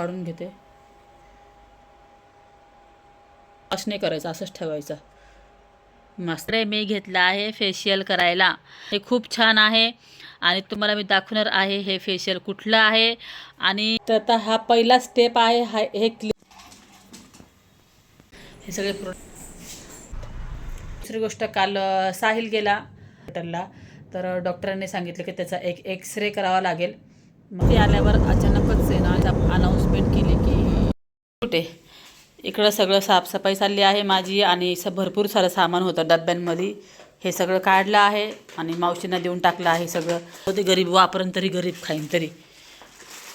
काढून घेते. अस नाही करायचं असंच ठेवायचं. मस्त मी घेतला आहे फेशियल करायला. हे खूप छान आहे आणि तुम्हाला मी दाखवणार आहे हे फेशियल कुठलं आहे. आणि तर आता हा पहिला स्टेप आहे हा हे क्लि हे सगळे प्रो दुसरी गोष्ट काल साहिल गेला हॉस्पिटलला तर डॉक्टरांनी सांगितलं की त्याचा एक एक्स रे करावा लागेल. मग ते आल्यावर अचानक छोटे इकडं सगळं साफसफाई चालली आहे माझी आणि स भरपूर सारं सामान होतं डब्यांमध्ये. हे सगळं काढलं आहे आणि मावशींना देऊन टाकलं आहे सगळं. ते गरीब वापरून तरी गरीब खाईन तरी.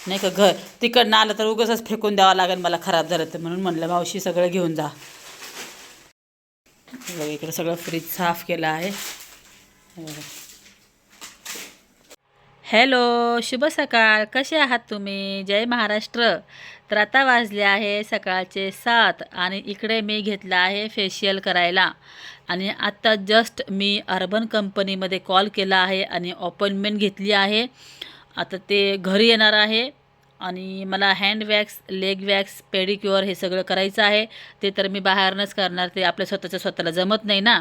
नाही का घर? तिकडनं आलं तर उगसच फेकून द्यावं लागेल मला खराब झालं तर म्हणून म्हणलं मावशी सगळं घेऊन जा. इकडं सगळं फ्रीज साफ केलं आहे. हॅलो शुभ सकाळ. कसे आहात तुम्ही? जय महाराष्ट्र. तर आता वाजले आहे सकाळचे सात आणि इकडे मी घेतला आहे फेशियल करायला. आणि आत्ता जस्ट मी अर्बन कंपनीमध्ये कॉल केला आहे आणि अपॉइंटमेंट घेतली आहे. आता ते घरी येणार आहे आणि मला hand wax leg wax pedicure हे सगळं करायचं आहे. ते तर मी बाहेरनंच करणार ते आपल्या स्वतःच्या स्वतःला जमत नाही ना.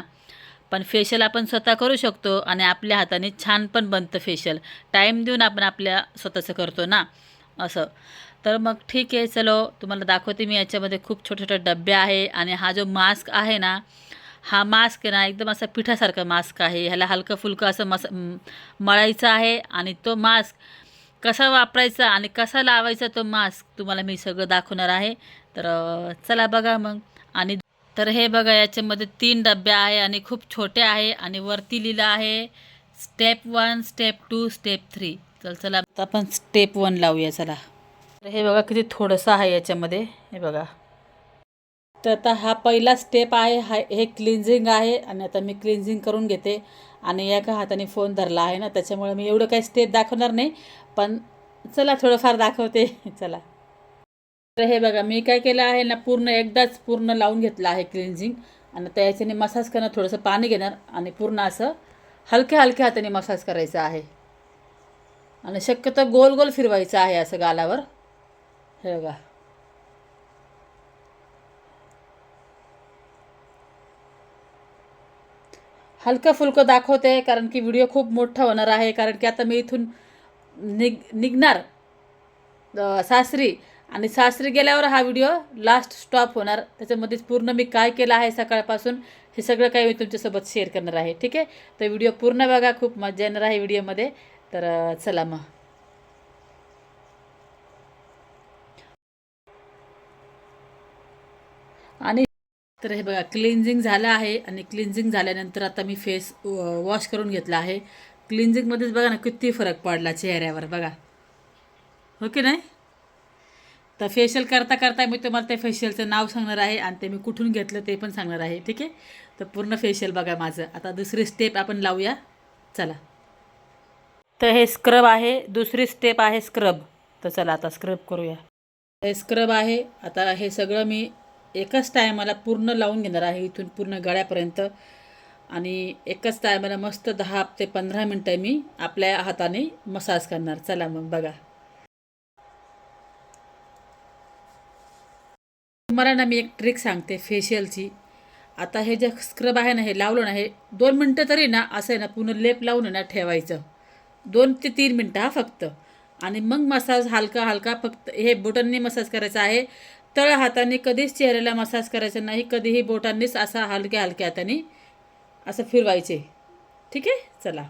पण फेशियल आपण स्वतः करू शकतो आणि आपल्या हाताने छान पण बनतं फेशियल टाईम देऊन आपण आपल्या स्वतःचं करतो ना असं. तर मग ठीक आहे चलो तुम्हाला दाखवते मी याच्यामध्ये खूप छोटे छोटे डबे आहे आणि हा जो मास्क आहे ना हा मास्क आहे ना एकदम असा पिठासारखा मास्क आहे. ह्याला हलकं फुलकं असं मस मळायचं आहे आणि तो मास्क कसा वापरायचा आणि कसा लावायचा तो मास्क तुम्हाला मी सगळं दाखवणार आहे. तर चला बघा मग. आणि तर हे बघा याच्यामध्ये तीन डबे आहे आणि खूप छोटे आहे आणि वरती लिहिलं आहे step one step two step three चल चला आपण स्टेप वन लावूया चला. तर हे बघा किती थोडंसं आहे याच्यामध्ये. हे बघा. तर आता हा पहिला स्टेप आहे हा हे क्लिन्झिंग आहे आणि आता मी क्लिन्झिंग करून घेते. आणि एका हाताने फोन धरला आहे ना त्याच्यामुळे मी एवढं काही स्टेप दाखवणार नाही. पण चला थोडंफार दाखवते. चला. तर हे बघा मी काय केलं आहे ना पूर्ण एकदाच पूर्ण लावून घेतलं आहे क्लिन्झिंग आणि त्या याच्याने मसाज करणं थोडंसं पाणी घेणार आणि पूर्ण असं हलक्या हलक्या हाताने मसाज करायचं आहे. आणि शक्यतो गोल गोल फिरवायचं आहे असं गालावर. हे बघा. हलकं फुलकं दाखवते कारण की व्हिडिओ खूप मोठा होणार आहे कारण की आता मी इथून निघ निघणार सासरी. आणि सासरी गेल्यावर हा व्हिडिओ लास्ट स्टॉप होणार. त्याच्यामध्येच पूर्ण मी काय केलं आहे सकाळपासून हे सगळं काही मी तुमच्यासोबत शेअर करणार आहे. ठीक आहे? तर व्हिडिओ पूर्ण बघा खूप मजा येणार आहे व्हिडिओमध्ये तर चला मग. आणि तर हे बघा क्लिन्झिंग झालं आहे आणि क्लिन्झिंग झाल्यानंतर आता मी फेस वॉश करून घेतला आहे. क्लिन्झिंगमध्येच बघा ना किती फरक पडला चेहऱ्यावर बघा. हो की नाही? तर फेशियल करता करता मी तुम्हाला त्या फेशियलचं नाव सांगणार आहे आणि ते मी कुठून घेतलं ते पण सांगणार आहे ठीक आहे? तर पूर्ण फेशियल बघा माझं. आता दुसरी स्टेप आपण लावूया. चला. तर हे स्क्रब आहे. दुसरी स्टेप आहे स्क्रब तर चला आता स्क्रब करूया. हे स्क्रब आहे. आता हे सगळं मी एकाच टायमाला पूर्ण लावून घेणार आहे इथून पूर्ण गळ्यापर्यंत आणि एकाच टायमाला मस्त दहा ते पंधरा मिनटं मी आपल्या हाताने मसाज करणार. चला मग बघा. तुम्हाला ना मी एक ट्रिक सांगते फेशियलची. आता हे जे स्क्रब आहे ना हे लावलं ना हे दोन मिनटं तरी ना असं आहे ना पूर्ण लेप लावून आहे ना ठेवायचं. दोन ते तीन मिनटं हा फक्त. आणि मग मसाज हलका हलका फक्त हे बोटांनी मसाज करायचा आहे. तळ हाताने कधीच चेहऱ्याला मसाज करायचा नाही कधीही बोटांनीच असा हलक्या हलक्या हाताने असं फिरवायचे. ठीक आहे? चला.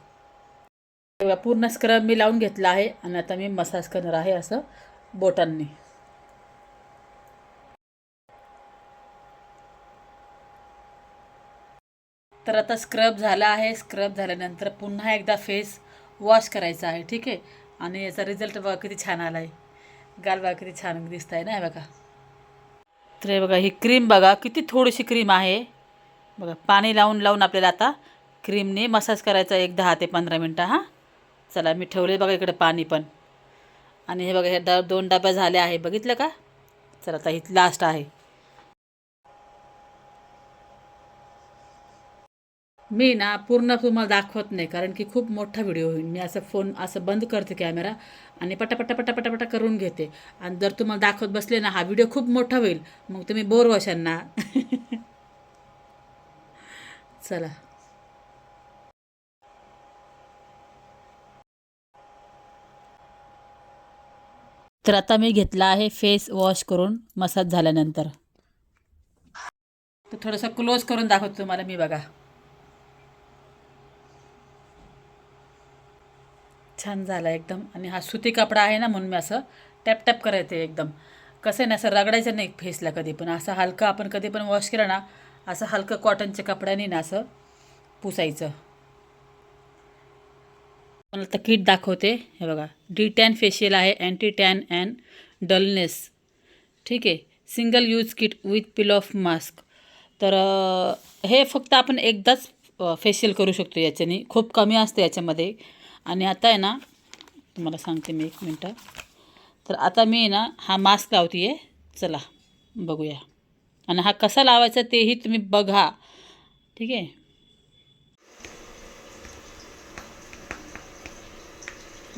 तेव्हा पूर्ण स्क्रब मी लावून घेतला आहे आणि आता मी मसाज करणार आहे असं बोटांनी. तर आता स्क्रब झाला आहे. स्क्रब झाल्यानंतर पुन्हा एकदा फेस वॉश करायचा आहे. ठीक आहे? आणि याचा रिझल्ट बघा किती छान आला आहे गाल बघा किती छान दिसत आहे ना हे बघा. तर हे बघा ही क्रीम बघा किती थोडीशी क्रीम आहे. बघा पाणी लावून लावून आपल्याला आता क्रीमने मसाज करायचा एक दहा ते पंधरा मिनटं हां. चला मी ठेवले बघा इकडे पाणी पण. आणि हे बघा हे ड दोन डब्या झाल्या आहे. बघितलं का? चला आता ही लास्ट आहे. मी ना पूर्ण तुम्हाला दाखवत नाही कारण की खूप मोठा व्हिडिओ होईल. मी असं फोन असं बंद करते कॅमेरा आणि पटापटा पटापटा पटा करून घेते. आणि जर तुम्हाला दाखवत बसले ना हा व्हिडिओ खूप मोठा होईल मग तुम्ही बोर व्हाल ना चला. तर आता मी घेतला आहे फेस वॉश करून मसाज झाल्यानंतर. तर थोडंसं क्लोज करून दाखवतो तुम्हाला मी बघा. छान झाला एकदम. आणि हा सुती कपडा आहे ना म्हणून मी असं टॅप टॅप करायचं एकदम. कसं आहे ना असं रगडायचं नाही फेसला कधी पण. असं हलकं आपण कधी पण वॉश केलं ना असं हलकं कॉटनच्या कपड्याने ना असं पुसायचं. मला तर किट दाखवते. हे बघा डी टॅन फेशियल आहे अँटी टॅन अँड डलनेस ठीक आहे single use kit with peel off mask तर हे फक्त आपण एकदाच फेशियल करू शकतो याच्याने. खूप कमी असते याच्यामध्ये. आणि आता आहे ना तुम्हाला सांगते मी एक मिनटं. तर आता मी ना हा मास्क लावते आहे चला बघूया. आणि हा कसा लावायचा तेही तुम्ही बघा. ठीक आहे?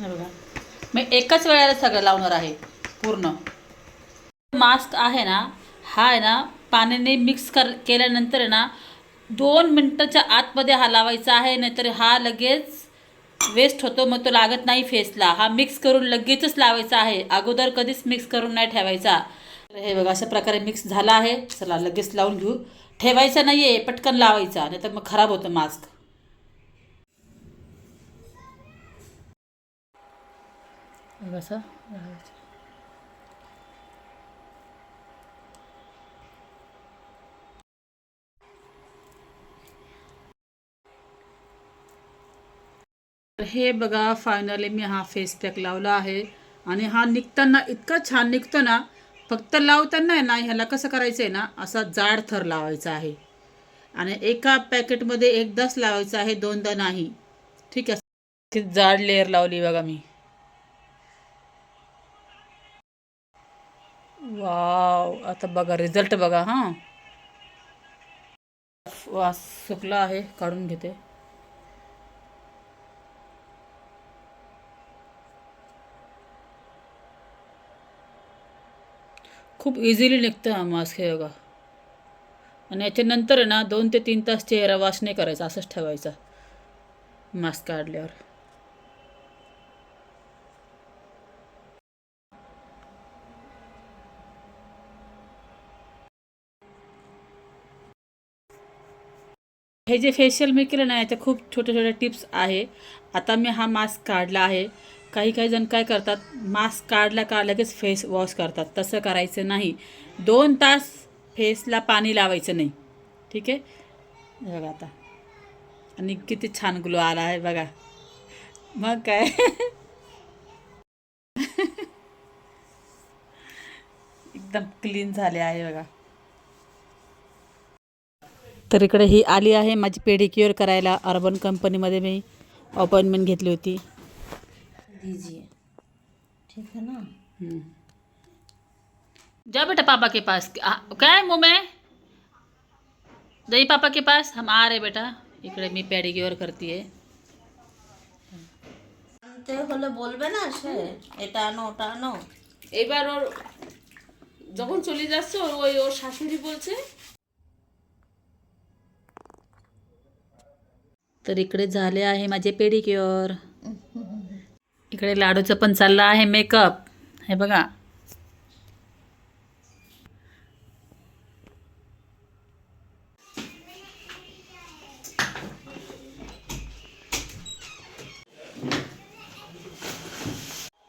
बघा. मी एकाच वेळेला सगळं लावणार आहे पूर्ण. मास्क आहे ना हा आहे ना पाण्याने मिक्स कर केल्यानंतर आहे ना दोन मिनटाच्या आतमध्ये हा लावायचा आहे नाहीतर हा लगेच वेस्ट होतो मग तो लागत नाही फेसला. हा मिक्स करून लगेचच लावायचा आहे. अगोदर कधीच मिक्स करून नाही ठेवायचा. हे बघा अशा प्रकारे मिक्स झाला आहे. चला लगेच लावून घेऊ. ठेवायचा नाही आहे पटकन लावायचा. नाहीतर मग खराब होतं मास्क असं लावायचं तर हे बघा फायनली मी हा फेस पॅक लावला आहे. आणि हा निघताना इतका छान निघतो ना फक्त लावताना आहे ना ह्याला कसं करायचं आहे ना असा जाड थर लावायचा आहे. आणि एका पॅकेटमध्ये एकदाच लावायचा आहे दोनदा नाही. ठीक आहे. जाड लेअर लावली बघा मी. वाव आता बघा रिझल्ट बघा हां. वा सुकला आहे काढून घेते. खूप इझिली निघतं हा मास्क हे बघा. आणि याच्यानंतर ना दोन ते तीन तास चेहरा वॉश नाही करायचा असंच ठेवायचा. मास्क काढल्यावर. हे जे फेशियल मी केलं ना याच्या खूप छोट्या छोट्या टिप्स आहे. आता मी हा मास्क काढला आहे. काही काही जण काय करतात मास्क काढला का लगेच फेस वॉश करतात. तसं करायचं नाही. दोन तास फेसला पाणी लावायचं नाही. ठीक आहे? बघा आता. आणि किती छान ग्लो आला आहे बघा. मग काय? एकदम क्लीन झाले आहे बघा. तर इकडे ही आली आहे. माझी पेडिक्युअर करायला अर्बन कंपनीमध्ये मी अपॉइंटमेंट घेतली होती. दीजिए ठीक है ना हम्म. जाओ बेटा पापा के पास आ, क्या है मुंह में जाइए पापा के पास हम आ रहे बेटा इकडे मी पेडिक्युअर करते আনতে হলে বলবে না সে এটা আনো ওটা আনো এবার ওর যখন চলে যাচ্ছে ওর ওই ওর শাশুড়ি বলছে तर इकडे झाले आहे माझे पेडिक्युअर इकडे लाडूचं पण चाललं आहे मेकअप हे बघा.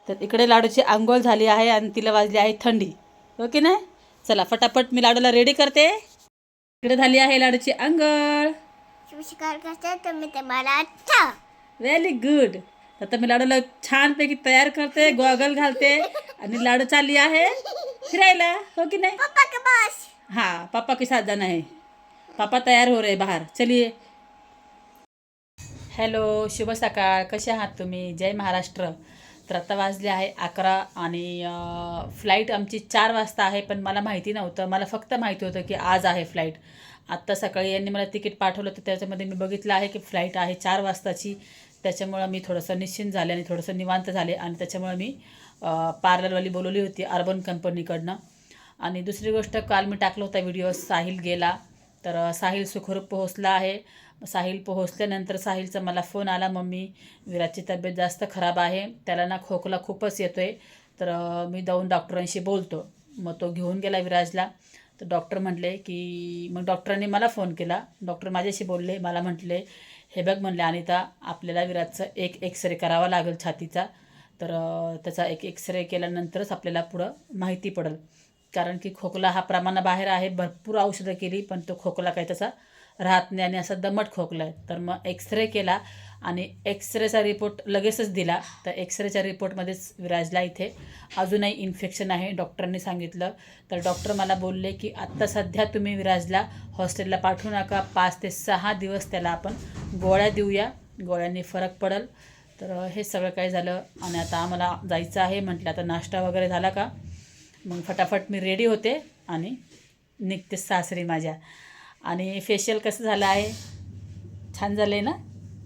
तर इकडे लाडूची आंघोळ झाली आहे आणि तिला वाजली आहे थंडी. हो की नाही? चला फटाफट मी लाडूला रेडी करते. इकडे झाली आहे लाडूची आंघोळ. करते आजचा व्हेरी गुड आता मी लाडूला छानपैकी तयार करते गॉगल घालते आणि लाडू चालली आहे फिरायला हो की नाही? पापा के पास. हाँ पापा के साथ जाना है। पापा तयार हो रहे बाहेर चलिए। हॅलो शुभ सकाळ कसे आहात तुम्ही? जय महाराष्ट्र. तर आता वाजले आहे अकरा आणि फ्लाईट आमची चार वाजता आहे पण मला माहिती नव्हतं. मला फक्त माहिती होतं की आज आहे फ्लाईट आत्ता सकाळी यांनी मला तिकीट पाठवलं तर त्याच्यामध्ये मी बघितलं आहे की फ्लाईट आहे चार वाजताची. त्याच्यामुळं मी थोडंसं निश्चिंत झाले आणि थोडंसं निवांत झाले आणि त्याच्यामुळं मी पार्लरवाली बोलवली होती अर्बन कंपनीकडनं आणि दुसरी गोष्ट काल मी टाकला होता व्हिडिओ साहिल गेला. तर साहिल सुखरूप पोहोचला आहे. साहिल पोहोचल्यानंतर साहिलचा मला फोन आला मम्मी विराजची तब्येत जास्त खराब आहे. त्याला ना खोकला खूपच येतो आहे तर मी जाऊन डॉक्टरांशी बोलतो. मग तो घेऊन गेला विराजला. तर डॉक्टर म्हटले की मग डॉक्टरांनी मला फोन केला. डॉक्टर माझ्याशी बोलले मला म्हटले हे बघ म्हणले अनिता आपल्याला विराजचं एक एक्सरे करावा लागेल छातीचा. तर त्याचा एक एक्सरे केल्यानंतरच आपल्याला पुढं माहिती पडेल. कारण की खोकला हा प्रमाणाबाहेर आहे भरपूर औषधं केली पण तो खोकला काही त्याचा राहत नाही आणि असा दमट खोकला आहे. तर मग एक्सरे केला. आणि एक्सरेचा रिपोर्ट लगेचच दिला. तर एक्सरेच्या रिपोर्टमध्येच विराजला इथे. अजूनही इन्फेक्शन आहे डॉक्टरांनी सांगितलं. तर डॉक्टर मला बोलले की आत्ता सध्या तुम्ही विराजला हॉस्टेलला पाठवू नका. पाच ते सहा दिवस त्याला आपण गोळ्या देऊया. गोळ्यांनी फरक पडेल. तर हे सगळं काय झालं आणि आता आम्हाला जायचं आहे. म्हटलं आता नाश्ता वगैरे झाला का? मग फटाफट मी रेडी होते आणि निघते सासरी माझ्या. आणि फेशियल कसं झालं आहे? छान झालं आहे ना?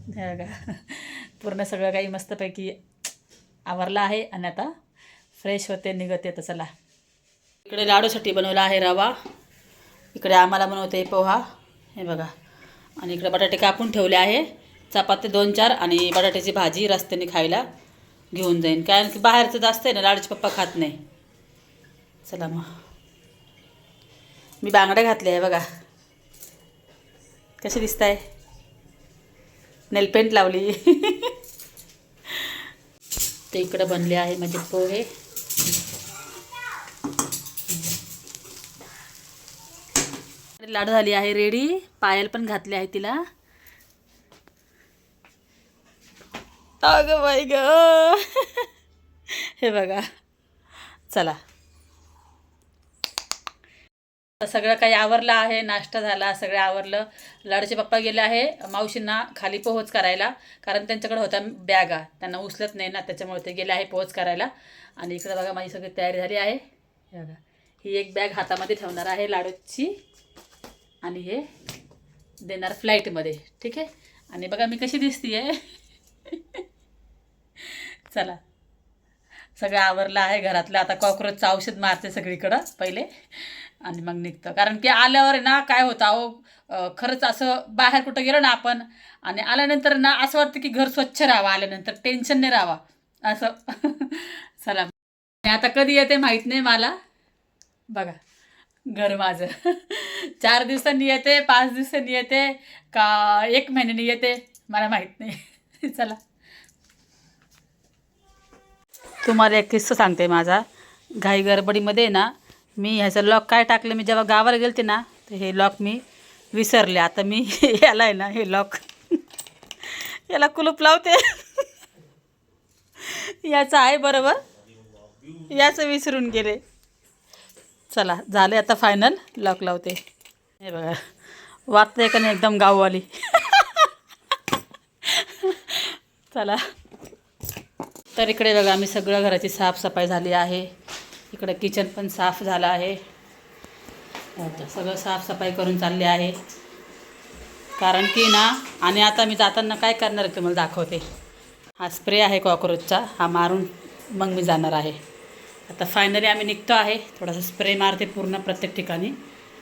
हे बघा. पूर्ण सगळं काही मस्तपैकी आवरला आहे आणि आता फ्रेश होते निघते तर चला. इकडे लाडूसाठी बनवला आहे रवा. इकडे आम्हाला बनवते पोहा. हे बघा. आणि इकडे बटाटे कापून ठेवले आहे. चपाती दोन चार आणि बटाट्याची भाजी रस्त्याने खायला घेऊन जाईन. कारण की बाहेरचं जास्त आहे ना लाडूचे पप्पा खात नाही. चला मग. मी बांगड्या घातल्या आहे बघा. कसे दिसत आहे नेलपेंट लावली. ते इकडं बनले आहे म्हणजे पोहे. लाडू झाली आहे रेडी. पायल पण घातली आहे तिला. अगं बाई ग. हे बघा. चला. सगळं काही आवरलं आहे नाश्ता झाला सगळं आवरलं. लाडूचे पप्पा गेले आहे मावशींना खाली पोहोच करायला कारण त्यांच्याकडे होत्या बॅगा. त्यांना उचलत नाही ना त्याच्यामुळे ते गेले आहे पोहोच करायला. आणि इकडं बघा माझी सगळी तयारी झाली आहे. बघा ही एक बॅग हातामध्ये ठेवणार आहे लाडूची. आणि हे देणार फ्लाईटमध्ये ठीक आहे? आणि बघा मी कशी दिसती आहे चला. सगळं आवरलं आहे घरातलं. आता कॉक्रोचचं औषध मारते सगळीकडं पहिले. आणि मग निघतं. कारण की आल्यावर ना काय होतं अहो खरंच असं बाहेर कुठं गेलो ना आपण आणि आल्यानंतर ना असं वाटतं की घर स्वच्छ राहावं आल्यानंतर टेन्शन नाही राहावा. असं. चला. मी आता कधी येते माहीत नाही मला. बघा. घर माझं. चार दिवसांनी येते पाच दिवसांनी येते का एक महिन्यानी येते मला माहीत नाही. चला. तुम्हाला एक किस्सा सांगते माझा. घाई गडबडीमध्ये ना मी ह्याचं लॉक काय टाकलं? मी जेव्हा गावाला गेलते ना तर हे लॉक मी विसरले. आता मी याला आहे ना हे लॉक याला कुलूप लावते. याचं आहे बरोबर. याचं विसरून गेले. चला झाले आता फायनल लॉक लावते. हे बघा. वाटतंय का नाही एकदम गाववाली? चला. तर इकडे बघा आम्ही सगळं घराची साफसफाई झाली आहे. इकडं किचन पण साफ झालं आहे. आता सगळं साफसफाई करून चालले आहे. कारण की ना आणि आता मी जाताना काय करणार आहे तुम्हाला दाखवते. हा स्प्रे आहे कॉक्रोचचा हा मारून मग मी जाणार आहे. आता फायनली आम्ही निघतो आहे. थोडासा स्प्रे मारते पूर्ण प्रत्येक ठिकाणी.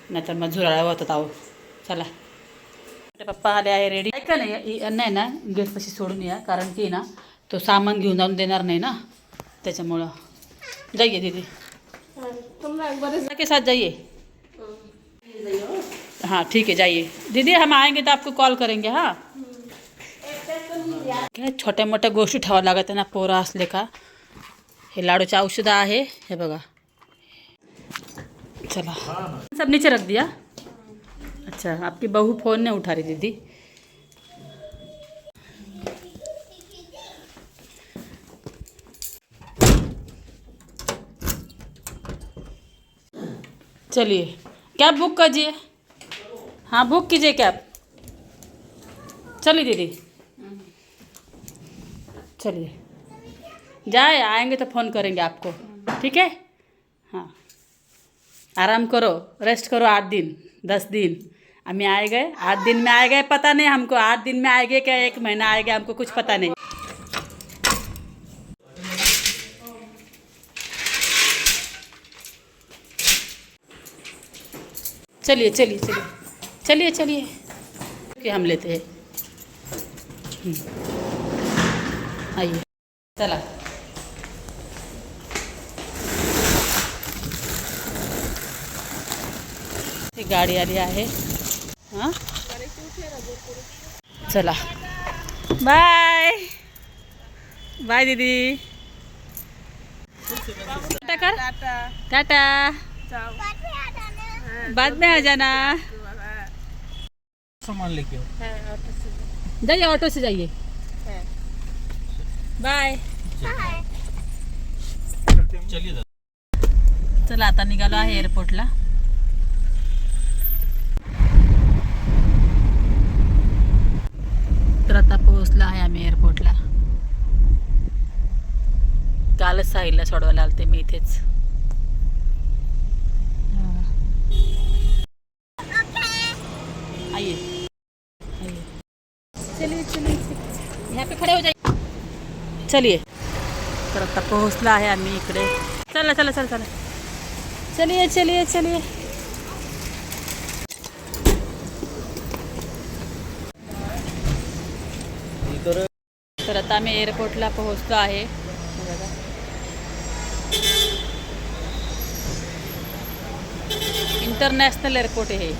नाहीतर मग झुराळा होतात आहो. चला. पप्पा आले आहे रेडी ऐका नाही नाही ना गेटपाशी सोडून या. कारण की ना तो सामान घेऊन जाऊन देणार नाही ना. त्याच्यामुळं. जाइए दीदी। के साथ जाइए। हाँ ठीक है जाइए। दीदी हम आएँगे तो आपको कॉल करेंगे हाँ? काय छोट्या मोठ्या गोष्टी ठेवावं लागत आहे ना पोरं असले का हे लाडूचे औषधं आहे हे बघा। चला। सब नीचे रख दिया? अच्छा आपकी बहू फ़ोन नहीं उठा रही दीदी। चलिए, कैब बुक कीजिए। हाँ बुक कीजिए कैब। चलिए दीदी। चलिए। जाए, आएँगे तो फ़ोन करेंगे आपको। ठीक है? हाँ। आराम करो रेस्ट करो आठ दिन, दस दिन। हमें आए गए, आठ दिन में आए गए, पता नहीं हमको आठ दिन में आए गए क्या, एक महीना आए गए, हमको कुछ पता नहीं। चलिए चलिए चलिए। चलिए चलिए। कि हम लेते हैं। हम्म। आइए। चला। गाडी आली आहे हाँ। चला। बाय। बाय दीदी। टाटा। कर टाटा बाद में आ जाना। सामान लेके जाइए ऑटो से जाइए। बाय। चला आता निघालो आहे एअरपोर्टला तर आता पोहोचलो आहे आम्ही एअरपोर्टला कालच साहिलला सोडवायला आलते मी इथेच. चलिए। तर आता पोहोचलो आहे आम्ही इकडे. चला चला चला चला. चलिए चलिए चलिए। तर आता आम्ही एअरपोर्टला पोहोचलो आहे. इंटरनॅशनल एअरपोर्ट आहे हे.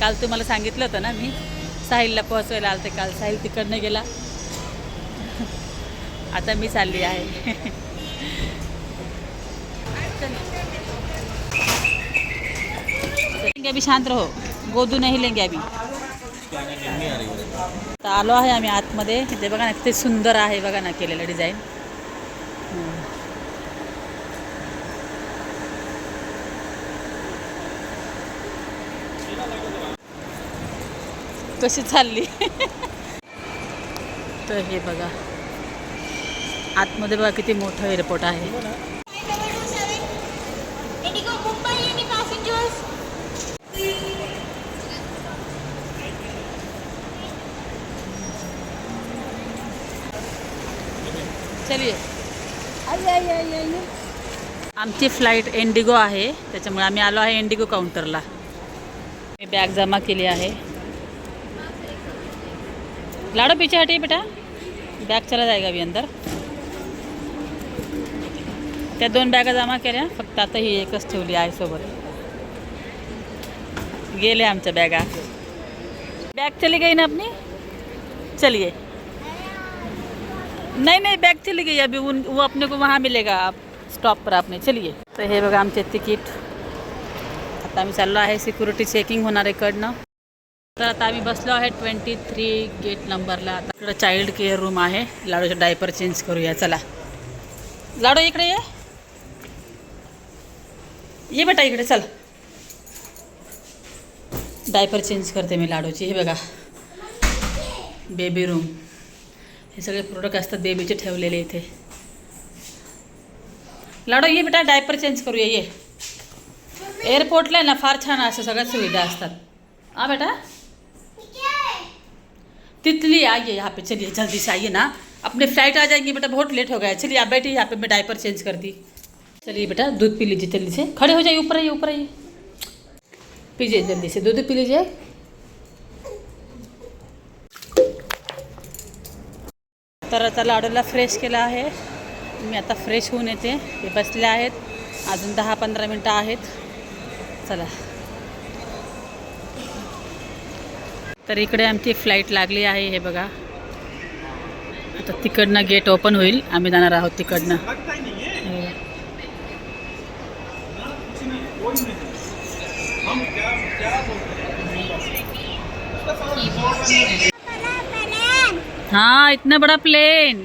काल तुम्हाला सांगितलं होतं ना मी. साहिलला पोहोचवायला आलते काल साहिल तिकडनं गेला. आता मी चालली आहे. लेंगे अभी शांत रहो. गोदू नाही लेंगे अभी तर आलो आहे आम्ही आतमध्ये. ते बघा ना किती सुंदर आहे बघा ना केलेलं डिझाईन कशी चालली? तर हे बघा. आतमध्ये बघा किती मोठं एअरपोर्ट आहे. चलिए. आमची फ्लाईट इंडिगो आहे. त्याच्यामुळे आम्ही आलो आहे इंडिगो काउंटरला मी बॅग जमा केली आहे. लाडो पीछे बेटा. बॅग चला जाएगा अभी अंदर. त्या दोन बॅगा जमा केल्या फक्त आता ही एकच ठेवली आहे सोबत गेले आमच्या बॅगा. बॅग चली गई ना अपनी चलिए. नाही नाही बॅग चली गई अभी उन वो अपने को वहाँ मिलेगा आप स्टॉप पर आपने चलिए. तर हे बघा आमचे तिकीट. आता आम्ही चाललो आहे सिक्युरिटी चेकिंग होणार आहे इकडनं तर आता आम्ही बसलो आहे ट्वेंटी थ्री गेट नंबरला आता इकडं चाइल्ड केअर रूम आहे. लाडूचं डायपर चेंज करूया चला. लाडू इकडे ये. ये बेटा इकडे चल. डायपर चेंज करते मी लाडूची. हे बघा. बेबी रूम हे सगळे प्रोडक्ट असतात बेबीचे ठेवलेले इथे. लाडो, ये बेटा डायपर चेंज करूया, ये. एअरपोर्टला आहे ना, फार छान असं सुविधा असतात. हाँ बेटा? तितली आइए यहाँ पे चलिए जल्दी से आइए ना. अपने फ़्लाइट आ जाएँगी बेटा बहुत लेट हो गया. चलिए आप बैठिए यहाँ पे मैं डायपर चेंज करती. चलिए बेटा दूध पी लीजिए जल्दी से। खड़े हो जाइए ऊपर आइए ऊपर आइए। पीजिए जल्दी से दूध पी लीजिए तर आता लाडूला फ्रेश केला आहे। मी आता फ्रेश होऊन येते. ते बसले आहेत. अजून दहा पंधरा मिनटं आहेत. चला. तर इकडे आमची फ्लाईट लागली आहे हे बघा. आता तिकडनं गेट ओपन होईल. आम्ही जाणार आहोत तिकडनं. हाँ इतना बड़ा प्लेन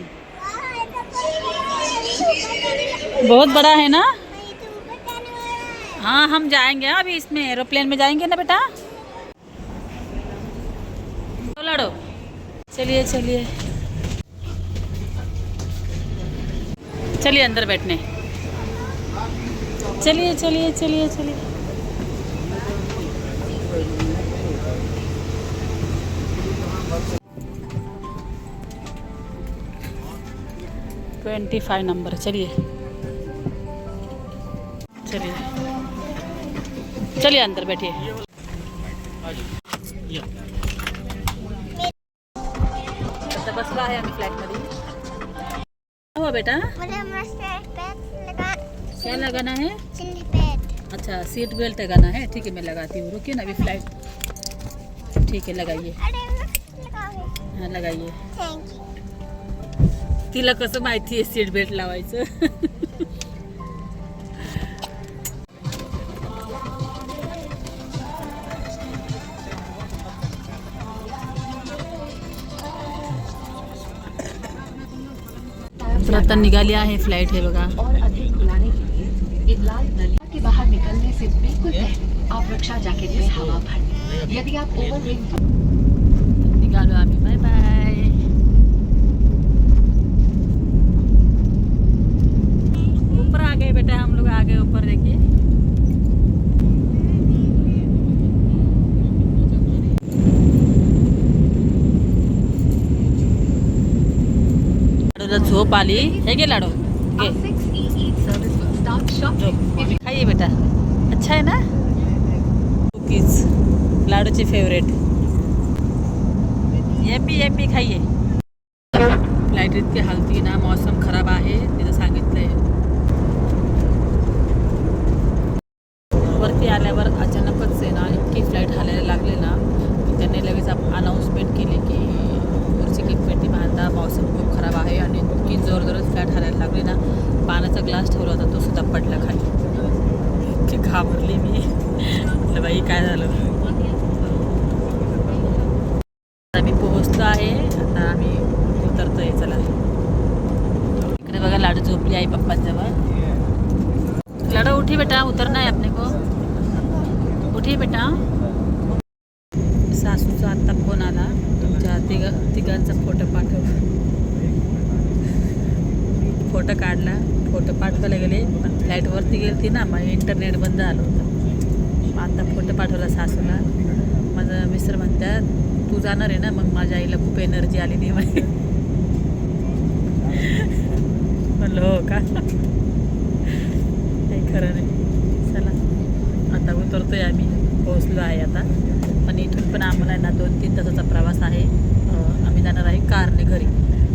बहुत बड़ा है ना? हाँ हम जाएँगे अभी इसमें एरोप्लेन में जाएँगे ना बेटा? तो लड़ो। चलिए चलिए। चलिए अंदर बैठने। चलिए चलिए चलिए चलिए। ट्वेंटी फाइव नंबर चलिए। चलिए। चलिए अंदर बैठिए। बसला है आम्ही फ्लॅटमध्ये हो बेटा। मस्त क्या लगाना है? अच्छा सीट बेल्ट लगाना है। ठीक है मैं लगाती हूँ। रुकिए ना अभी फ़्लाइट ठीक है लगाइए। हाँ लगाइए। तिला कसं माहिती आहे सीट बेल्ट लावायचं। तर आता निघाली आहे फ्लाईट हे बघा. अधिक खुलाने के बाहर निकलने से बिल्कुल पहले आप रक्षा जैकेट में हवा भर यदि आप ओवर निघालो आम्ही बाय बाय ऊपर आ गए बेटा हम लोग आ गए ऊपर देखिए झोप आली. हे घे लाडू. खाइए बेटा। अच्छा है ना? कुकीज लाडूची फेवरेट ये भी ये भी खाइए लाइट इतकी हलती ना, मौसम खराब आहे। घाबरली मी. म्हटलं बाई काय झालं? आम्ही पोहोचलो आहे. आता आम्ही उतरतोय चला. इकडे बघा लाडू झोपली आई पप्पांजवळ लाडू उठी बेटा उतरना आहे अपने को. उठी बेटा सासूचा आत्ता फोन आला तुमच्या तिघ तिघांचा फोटो पाठव मी फोटो काढला फोटो पाठवायला गेले पण होती ना मग इंटरनेट बंद झालं होतं. मग आता फोटो पाठवला सासूला. माझं मिस्टर म्हणतात तू जाणार आहे ना मग माझ्या आईला खूप एनर्जी आली नाही म्हणे. म्हणलं हो का? काही खरं नाही. चला आता उतरतोय आम्ही. पोहोचलो आहे आता. पण इथून पण आम्हाला ना दोन तीन तासाचा प्रवास आहे. आम्ही जाणार आहे कारने घरी.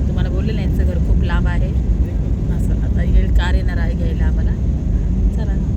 तुम्हाला बोललेलं यांचं घर खूप लांब आहे. असं आता येईल कार येणार आहे घ्यायला आम्हाला. चला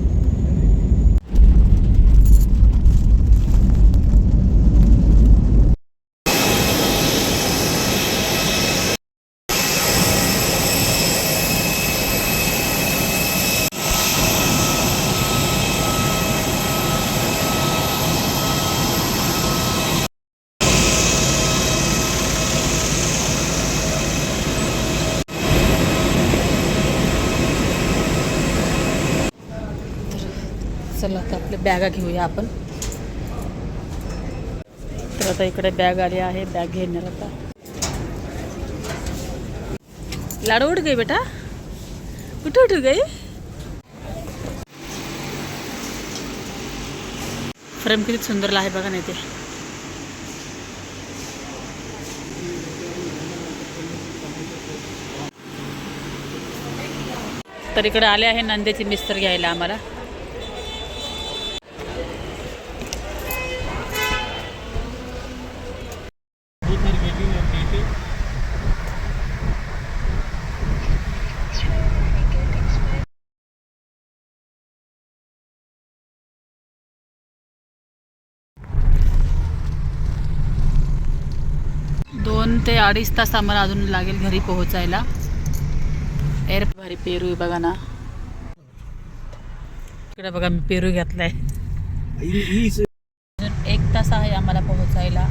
चला आता आपल्या बॅगा घेऊया आपण. तर आता इकडे बॅग आली आहे बॅग घेणार आता. लाडू उठ गई बेटा. कुठे उठ गई. फ्रेम किती सुंदर आहे बघा नाही ते तर इकडे आले आहे नंद्याची मिस्तर घ्यायला आम्हाला. दोन ते अडीच तास आम्हाला अजून लागेल घरी पोहोचायला. एर भारी पेरू आहे बघा ना. इकडे बघा मी पेरू घेतलाय. अजून एक तास आहे आम्हाला पोहोचायला.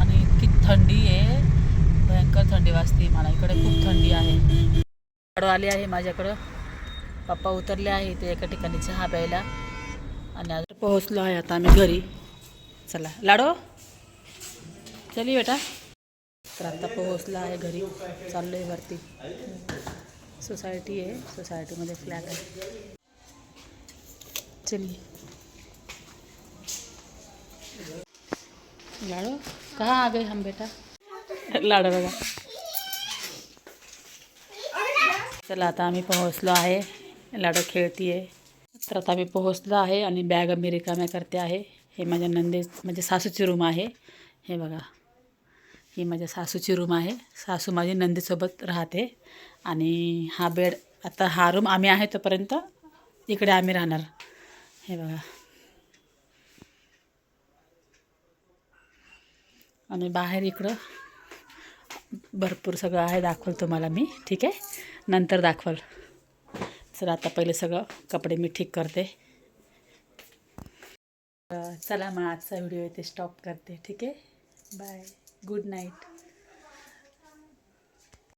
आणि इतकी थंडी आहे. भयंकर थंडी वाजते मला. इकडे खूप थंडी आहे. लाडू आली आहे माझ्याकडं. पप्पा उतरले आहे इथे एका ठिकाणी चहा प्यायला. आणि अजून पोहोचलो आहे आता आम्ही घरी. चला. लाडो? चली बेटा. तर आता पोहोचला आहे घरी. चाललो आहे वरती. सोसायटी आहे. सोसायटीमध्ये फ्लॅट आहे. चलिए लाडो? कहाँ आ गए हम बेटा? लाडो बघा. चला आता आम्ही पोहोचलो आहे. लाडो खेळती आहे तर आता मी पोहोचलो आहे आणि बॅग मी रिकाम्या करते आहे. हे माझ्या नंदे म्हणजे सासूची रूम आहे. हे बघा. ही माझ्या सासूची रूम आहे. सासू माझी नंदीसोबत राहते. आणि हा बेड आता हा रूम आम्ही आहे तोपर्यंत इकडे आम्ही राहणार. हे बघा. आणि बाहेर इकडं भरपूर सगळं आहे. दाखवल तुम्हाला मी. ठीक आहे? नंतर दाखवल. चला आता पहिले सगळं कपडे मी ठीक करते. तर चला मग आजचा व्हिडिओ इथे स्टॉप करते. ठीक आहे? Bye good night.